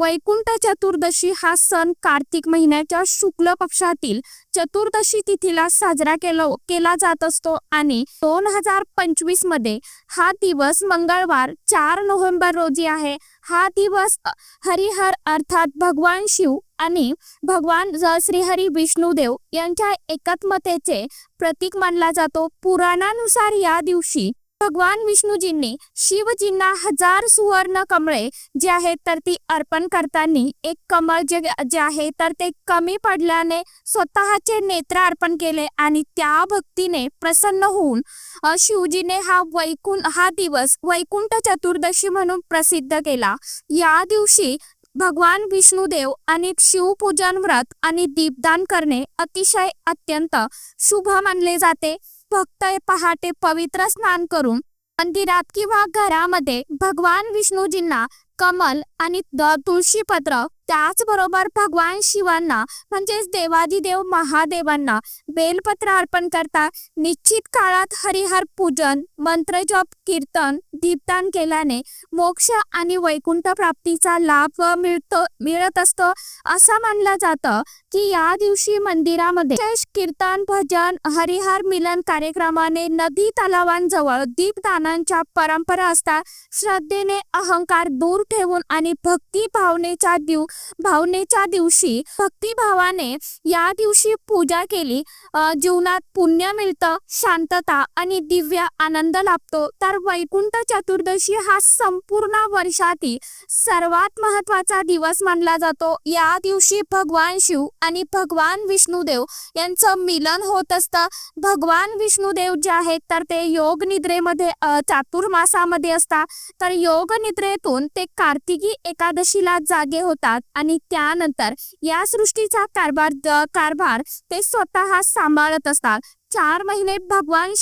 वैकुंठ चतुर्दशी हा सण कार्तिक महिन्याच्या शुक्ल पक्षातील चतुर्दशी तिथीला साजरा केला केला जात असतो आणि दोन हजार पंचवीसमध्ये हा दिवस मंगळवार चार नोव्हेंबर रोजी आहे. हा दिवस हरिहर अर्थात भगवान शिव आणि भगवान श्रीहरी विष्णुदेव यांच्या एकात्मतेचे प्रतीक मानला जातो. पुराणानुसार या दिवशी भगवान विष्णूजींनी शिवजींना हजार सुवर्ण कमळे जे आहेत तर ती अर्पण करताना एक कमळ जे जे आहे तर ते कमी पडल्याने स्वतःचे नेत्र अर्पण केले आणि त्या भक्तीने प्रसन्न होऊन शिवजीने हा वैकुंठ हा दिवस वैकुंठ चतुर्दशी म्हणून प्रसिद्ध केला. या दिवशी भगवान विष्णुदेव आणि शिवपूजन व्रत आणि दीपदान करणे अतिशय अत्यंत शुभ मानले जाते. भक्त पहाटे पवित्र स्नान करून मंदिरात किंवा घरामध्ये भगवान विष्णूजींना कमल आणि द तुळशीपत्र त्याचबरोबर भगवान शिवांना म्हणजेच देवाधिदेव महादेवांना बेलपत्र अर्पण करतात. निश्चित काळात हरिहर पूजन मंत्रजप कीर्तन दीपदान केल्याने मोक्ष आणि वैकुंठ प्राप्तीचा लाभ मिळतो मिळत असतो. असं मानलं जातं की या दिवशी मंदिरामध्ये विशेष कीर्तन भजन हरिहर मिलन कार्यक्रमाने नदी तलावांजवळ दीपदानांच्या परंपरा असतात. श्रद्धेने अहंकार दूर ठेवून आणि भक्ती भावनेच्या दिव भावनेच्या दिवशी भक्तिभावाने या दिवशी पूजा केली. जीवनात पुण्य मिळतं शांतता आणि दिव्य आनंद लाभतो. तर वैकुंठ चतुर्दशी हा संपूर्ण वर्षातील सर्वात महत्त्वाचा दिवस मानला जातो. या दिवशी भगवान शिव आणि भगवान विष्णुदेव यांचं मिलन होत असतं. भगवान विष्णुदेव जे आहेत तर ते योग निद्रेमध्ये चातुर्मासामध्ये असतात. तर योग निद्रेतून ते कार्तिकी एकादशीला जागे होतात. आणि त्यानंतर या सृष्टीचा कारभार कारभार ते स्वतः सांभाळत असतात. चार महिने भगवान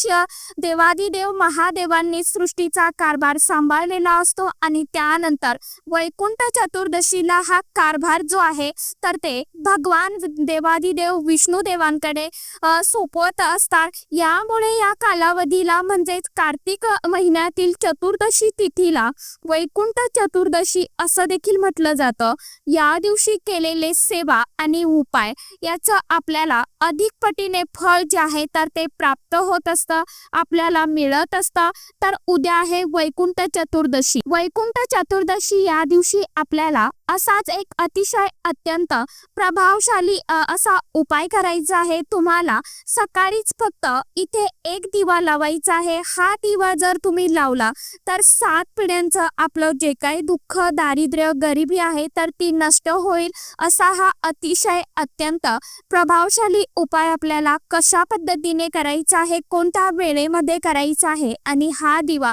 देवादिदेव महादेवांनी सृष्टीचा कारभार सांभाळलेला असतो आणि त्यानंतर वैकुंठ चतुर्दशीला हा कारभार जो आहे तर ते भगवान देवादिदेव विष्णू देवांकडे सोपवत असतात. यामुळे या कालावधीला म्हणजेच कार्तिक महिन्यातील चतुर्दशी तिथीला वैकुंठ चतुर्दशी असं देखील म्हटलं जातं. या दिवशी केलेले सेवा आणि उपाय याचं आपल्याला अधिक पटीने फळ जे आहे तर ते प्राप्त होत असतं आपल्याला मिळत असतं. तर उद्या आहे वैकुंठ चतुर्दशी. वैकुंठ चतुर्दशी या दिवशी आपल्याला असाच एक अतिशय अत्यंत प्रभावशाली असा उपाय करायचा आहे. तुम्हाला सकाळीच फक्त इथे एक दिवा लावायचा आहे. हा दिवा जर तुम्ही लावला तर सात पिढ्यांचं आपलं जे काही दुःख दारिद्र्य गरिबी आहे तर ती नष्ट होईल. असा हा अतिशय अत्यंत प्रभावशाली उपाय आपल्याला कशा पद्धती पद्धतीने करायचा आहे कोणत्या वेळेमध्ये करायचा आहे आणि हा दिवा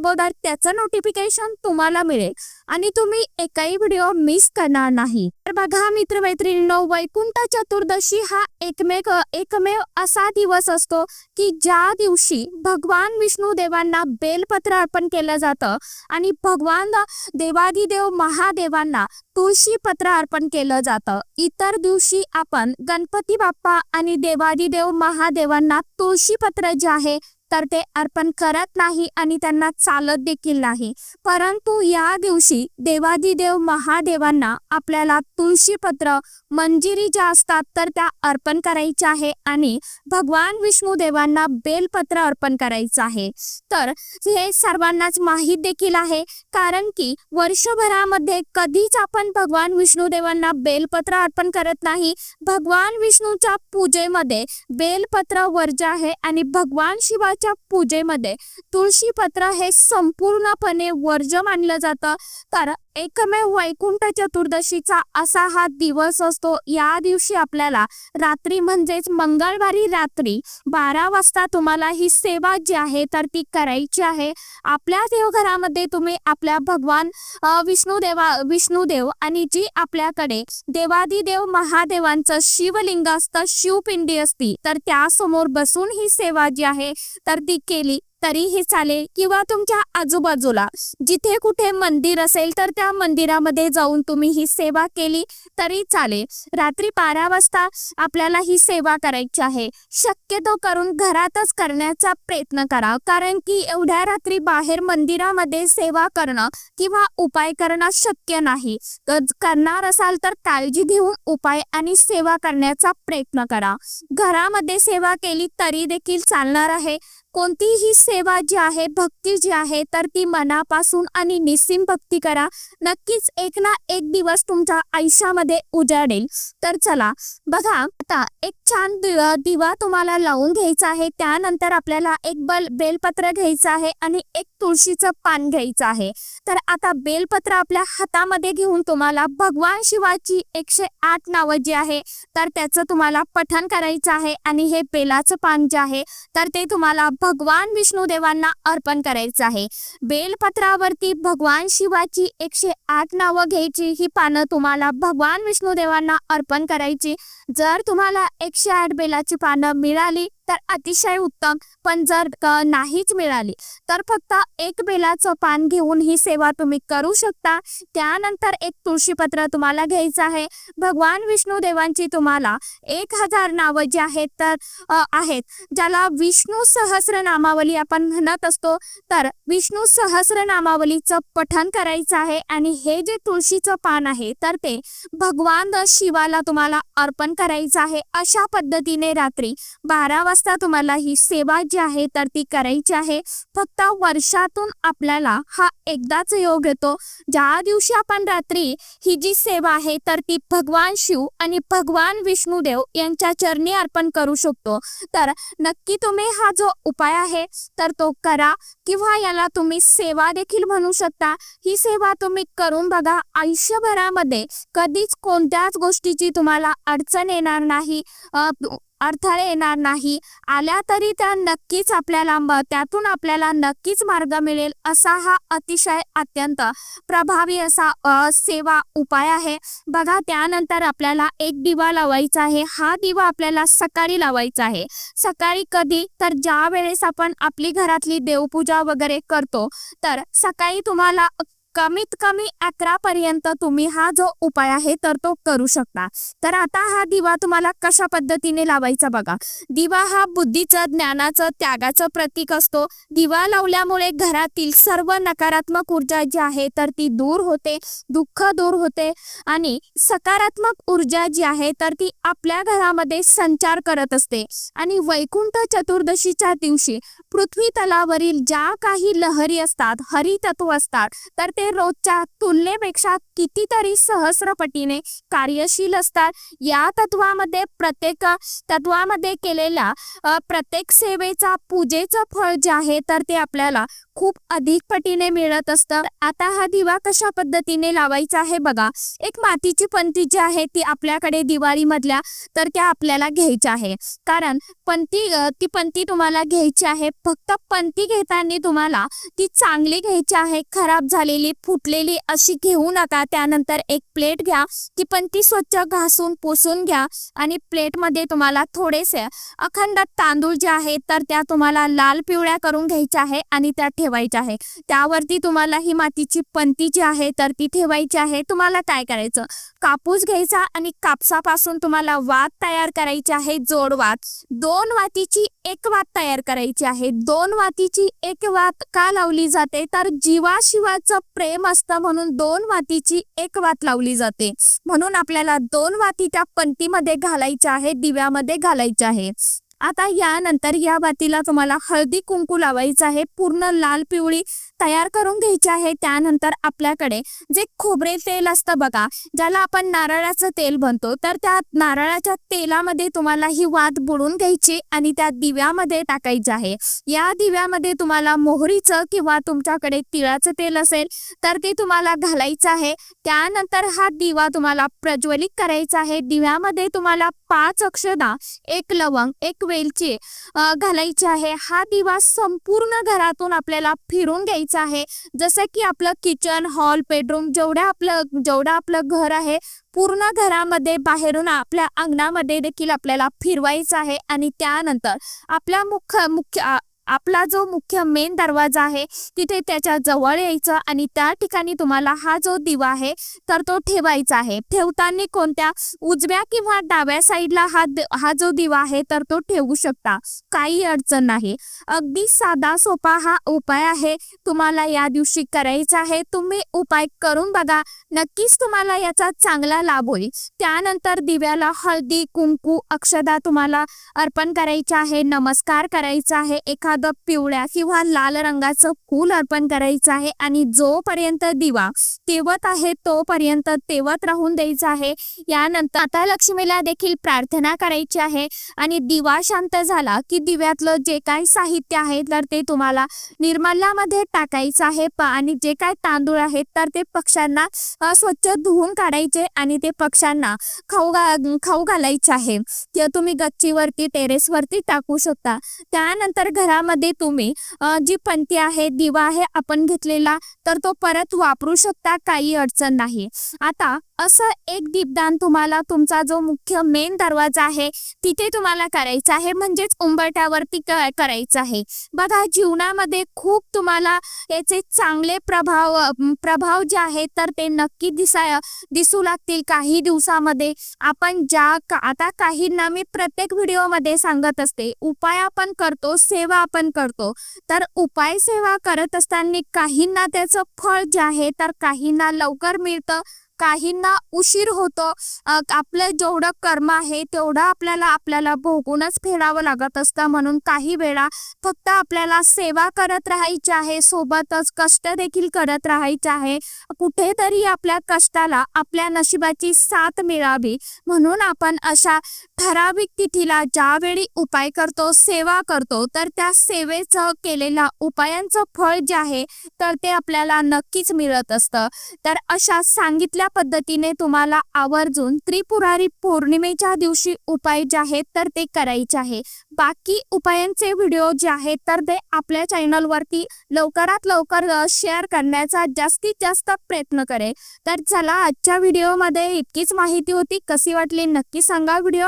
अगोदर त्याचं नोटिफिकेशन तुम्हाला मिळेल. आणि तुम्ही एकही व्हिडिओ मिस करणार नाही. तर बघा मित्रमैत्रिणींनो वैकुंठ चतुर्दशी हा एकमेक एकमेव असा दिवस असतो की ज्या दिवशी भगवान विष्णू देवांना बेलपत्र अर्पण केलं जातं आणि भगवान देवादिदेव महादेवांना तुळशी पत्र अर्पण केलं जातं. इतर दिवशी आपण गणपती बाप्पा आणि देवादिदेव महादेवांना तुळशी पत्र जे आहे तर ते अर्पण करत नाही आणि त्यांना चालत देखील नाही. परंतु या दिवशी देवादिदेव महादेवांना आपल्याला तुळशीपत्र मंजिरी ज्या असतात तर त्या अर्पण करायच्या आहे आणि भगवान विष्णू देवांना बेलपत्र अर्पण करायचं आहे. तर हे सर्वांनाच माहीत देखील आहे कारण की वर्षभरामध्ये कधीच आपण भगवान विष्णू देवांना बेलपत्र अर्पण करत नाही. भगवान विष्णूच्या पूजेमध्ये बेलपत्र वर्ज आहे आणि भगवान शिवाच्या पूजेमध्ये तुळशी पत्र हे संपूर्णपणे वर्ज मानलं जातं. तर एकमेव वैकुंठ चतुर्दशीचा असा हा दिवस असतो. या दिवशी आपल्याला रात्री म्हणजेच मंगळवारी रात्री बारा वाजता तुम्हाला ही सेवा जी आहे तर ती करायची आहे. आपल्या देवघरामध्ये तुम्ही आपल्या भगवान अ, विष्णुदेवा विष्णुदेव आणि जी आपल्याकडे देवादिदेव महादेवांचं शिवलिंग असतं शिवपिंडी असती तर त्यासमोर बसून ही सेवा जी आहे तर ती केली तरीही चालेल. किंवा तुमच्या आजूबाजूला जिथे कुठे मंदिर असेल तर त्या मंदिरामध्ये जाऊन तुम्ही ही सेवा केली तरी चालेल. रात्री बारा वाजता आपल्याला ही सेवा करायची आहे. शक्यतो करून घरातच करण्याचा प्रयत्न करा. कारण की एवढ्या रात्री बाहेर मंदिरामध्ये सेवा करणं किंवा उपाय करणं शक्य नाही. करणार असाल तर काळजी घेऊन उपाय आणि सेवा करण्याचा प्रयत्न करा. घरामध्ये सेवा केली तरी देखील चालणार आहे. कोणतीही सेवा जी आहे भक्ती जी आहे तर ती मनापासून आणि निस्सीम भक्ती करा. नक्कीच एक ना एक दिवस तुमच्या आयुष्यामध्ये उजाडेल. तर चला बघा आता एक छान दिवा दिवा तुम्हाला लावून घ्यायचा आहे. त्यानंतर आपल्याला एक बल बेलपत्र घ्यायचं आहे आणि एक तुळशीचं पान घ्यायचं आहे. तर आता बेलपत्र आपल्या हातामध्ये घेऊन तुम्हाला भगवान शिवाची एकशे आठ नावं जी आहे तर त्याचं तुम्हाला पठण करायचं आहे आणि हे बेलाचं पान जे आहे तर ते तुम्हाला भगवान विष्णुदेवांना अर्पण करायचं आहे. बेलपत्रावरती भगवान शिवाची एकशे आठ नावं घ्यायची ही पानं तुम्हाला भगवान विष्णुदेवांना अर्पण करायची. जर तुम्हाला एकशे आठ बेलाची पानं मिळाली तर अतिशय उत्तम. पण जर नाहीच मिळाली तर फक्त एक बेलाचं पान घेऊन ही सेवा तुम्ही करू शकता. त्यानंतर एक तुळशीपत्र तुम्हाला घ्यायचं आहे. भगवान विष्णू देवांची तुम्हाला एक हजार नावं जी आहेत तर आहेत. ज्याला विष्णू सहस्र नामावली आपण म्हणत असतो तर विष्णू सहस्र नामावलीचं पठन करायचं आहे. आणि हे जे तुळशीचं पान आहे तर ते भगवान शिवाला तुम्हाला अर्पण करायचं आहे. अशा पद्धतीने रात्री बारा वाजता तुम्हाला ही सेवा जी आहे तर ती करायची आहे. फक्त वर्षातून आपल्याला हा एकदाच योग येतो. ज्या दिवशी आपण रात्री ही जी सेवा आहे तर ती भगवान शिव आणि भगवान विष्णुदेव यांच्या चरणी अर्पण करू शकतो. तर नक्की तुम्ही हा जो उपाय आहे तर तो करा किंवा याला तुम्ही सेवा देखील म्हणू शकता. ही सेवा तुम्ही करून बघा आयुष्यभरामध्ये कधीच कोणत्याच गोष्टीची तुम्हाला अडचण येणार नाही. अडथळे येणार नाही. आल्या तरी त्या नक्कीच आपल्याला म- त्यातून आपल्याला नक्कीच मार्ग मिळेल असा हा अतिशय अत्यंत प्रभावी असा सेवा उपाय आहे. बघा त्यानंतर आपल्याला एक दिवा लावायचा आहे. हा दिवा आपल्याला सकाळी लावायचा आहे. सकाळी कधी? तर ज्या वेळेस आपण आपली घरातली देवपूजा वगैरे करतो तर सकाळी तुम्हाला कमीत कमी अकरा पर्यंत तुम्ही हा जो उपाय आहे तर तो करू शकता. तर आता हा दिवा तुम्हाला कशा पद्धतीने लावायचा बघा. दिवा हा बुद्धीचं ज्ञानाचं त्यागाचं प्रतीक असतो. दिवा लावल्यामुळे घरातील सर्व नकारात्मक ऊर्जा जी आहे तर ती दूर होते दुःख दूर होते आणि सकारात्मक ऊर्जा जी आहे तर ती आपल्या घरामध्ये संचार करत असते. आणि वैकुंठ चतुर्दशीच्या दिवशी पृथ्वी तलावरील ज्या काही लहरी असतात हरितत्व असतात तर ते रोजच्या तुलनेपेक्षा कितीतरी सहस्रपटीने कार्यशील असतात. या तत्वामध्ये प्रत्येक तत्वामध्ये केलेल्या प्रत्येक सेवेचा पूजेचं फळ जे आहे तर ते आपल्याला खूप अधिक पटीने मिळत असतं. आता हा दिवा कशा पद्धतीने लावायचा आहे बघा. एक मातीची पंती जी आहे ती आपल्याकडे दिवाळीमधल्या तर त्या आपल्याला घ्यायच्या आहे. कारण पंती ती पंती तुम्हाला घ्यायची आहे. फक्त पंती घेताना तुम्हाला ती चांगली घ्यायची आहे. खराब झालेली फुटलेली अशी घेऊ नका. त्यानंतर एक प्लेट घ्या. ती पंती स्वच्छ घासून पुसून घ्या आणि प्लेटमध्ये तुम्हाला थोडेसे अखंड तांदूळ जे आहेत तर त्या तुम्हाला लाल पिवळ्या करून घ्यायच्या आहे आणि त्या ठेवायच्या आहे. त्यावरती तुम्हाला ही मातीची पंती जी आहे तर ती ठेवायची आहे. तुम्हाला काय करायचं? कापूस घ्यायचा आणि कापसापासून तुम्हाला वात तयार करायची आहे जोड वात. दोन वातीची एक वात तयार करायची आहे. दोन वातीची एक वात का लावली जाते? तर जीवाशिवाचं प्रेम असतं म्हणून दोन वातीची एक वात लावली जाते. म्हणून आपल्याला दोन वाती त्या पंतीमध्ये घालायच्या आहे दिव्यामध्ये घालायच्या आहे. आता यानंतर या वातीला तुम्हाला हळदी कुंकू लावायचं आहे पूर्ण लाल पिवळी तयार करून घ्यायचे आहे. त्यानंतर आपल्याकडे जे खोबरे तेल असतं बघा ज्याला आपण नारळाचं तेल बनतो तर त्या नारळाच्या तेलामध्ये तुम्हाला ही वात बुडून घ्यायची आणि त्या दिव्यामध्ये टाकायची आहे. या दिव्यामध्ये तुम्हाला मोहरीचं किंवा तुमच्याकडे तिळाचं तेल असेल तर ते तुम्हाला घालायचं आहे. त्यानंतर हा दिवा तुम्हाला प्रज्वलित करायचा आहे. दिव्यामध्ये तुम्हाला पाच अक्षदा एक लवंग एक वेलची घालायची आहे. हा दिवा संपूर्ण घरातून आपल्याला फिरून घ्यायचा आहे. जसं की आपलं किचन हॉल बेडरूम जेवढं आपलं जेवढं आपलं घर आहे पूर्ण घरामध्ये बाहेरून आपल्या अंगणामध्ये देखील आपल्याला फिरवायचं आहे. आणि त्यानंतर आपल्या मुख्य मुख्य आपला जो मुख्य मेन दरवाजा आहे तिथे त्याच्याजवळ यायचं आणि त्या ठिकाणी तुम्हाला हा जो दिवा आहे तर तो ठेवायचा आहे. ठेवताना कोणत्या उजव्या किंवा डाव्या साईडला हा हा जो दिवा आहे तर तो ठेवू शकता. काही अडचण नाही. अगदी साधा सोपा हा उपाय आहे. तुम्हाला या दिवशी करायचा आहे. तुम्ही उपाय करून बघा. नक्कीच तुम्हाला याचा चांगला लाभ होईल. त्यानंतर दिव्याला हळदी कुंकू अक्षदा तुम्हाला अर्पण करायचे आहे. नमस्कार करायचा आहे. एखादं पिवळ्या किंवा लाल रंगाचं फूल अर्पण करायचं आहे आणि जोपर्यंत दिवा तेवत आहे तोपर्यंत तेवत राहून द्यायचं आहे. यानंतर आता लक्ष्मीला देखील प्रार्थना करायची आहे आणि दिवा शांत झाला की दिव्यातलं जे काही साहित्य आहे तर ते तुम्हाला निर्मलामध्ये टाकायचं आहे आणि जे काय तांदूळ आहेत तर ते पक्ष्यांना स्वच्छ धुवून काढायचे आणि ते पक्ष्यांना खाऊ खाऊ घालायचे आहे. ते तुम्ही गच्चीवरती टेरेसवरती टाकू शकता. त्यानंतर यामध्ये तुम्ही जी पंती आहे दिवा आहे आपण घेतलेला तर तो परत वापरू शकता काही अडचण नाही. आता असं एक दीपदान तुम्हाला तुमचा जो मुख्य मेन दरवाजा आहे तिथे तुम्हाला करायचा आहे. म्हणजेच उंबरट्यावरती करायचं आहे. बघा जीवनामध्ये खूप तुम्हाला याचे चांगले प्रभाव प्रभाव जे आहेत तर ते नक्की दिसा दिसू लागतील काही दिवसामध्ये. आपण ज्या का- आता काहींना मी प्रत्येक व्हिडिओमध्ये सांगत असते उपाय आपण करतो सेवा आपण करतो. तर उपाय सेवा करत असताना काहींना त्याचं फळ जे आहे तर काहींना लवकर मिळतं काहींना उशीर होतो. आपलं जेवढं कर्म आहे तेवढं आपल्याला आपल्याला भोगूनच फेडावं लागत असतं. म्हणून काही वेळा फक्त आपल्याला सेवा करत राहायची आहे सोबतच कष्ट देखील करत राहायचे आहे. कुठेतरी आपल्या कष्टाला आपल्या नशिबाची साथ मिळावी. म्हणून आपण अशा ठराविक तिथीला ज्यावेळी उपाय करतो सेवा करतो तर त्या सेवेचं केलेल्या उपायांचं फळ जे आहे तर ते आपल्याला नक्कीच मिळत असतं. तर अशा सांगितल्या पद्धतीने तुम्हाला आवर्जून त्रिपुरारी पौर्णिमेच्या दिवशी उपाय जे आहेत तर ते करायचे आहे. बाकी उपायांचे व्हिडिओ जे आहेत तर ते आपल्या चॅनलवरती लवकरात लवकर शेअर करण्याचा जास्तीत जास्त प्रयत्न करेल तर चला आजच्या व्हिडिओमध्ये इतकीच माहिती होती. कशी वाटली नक्की सांगा. व्हिडिओ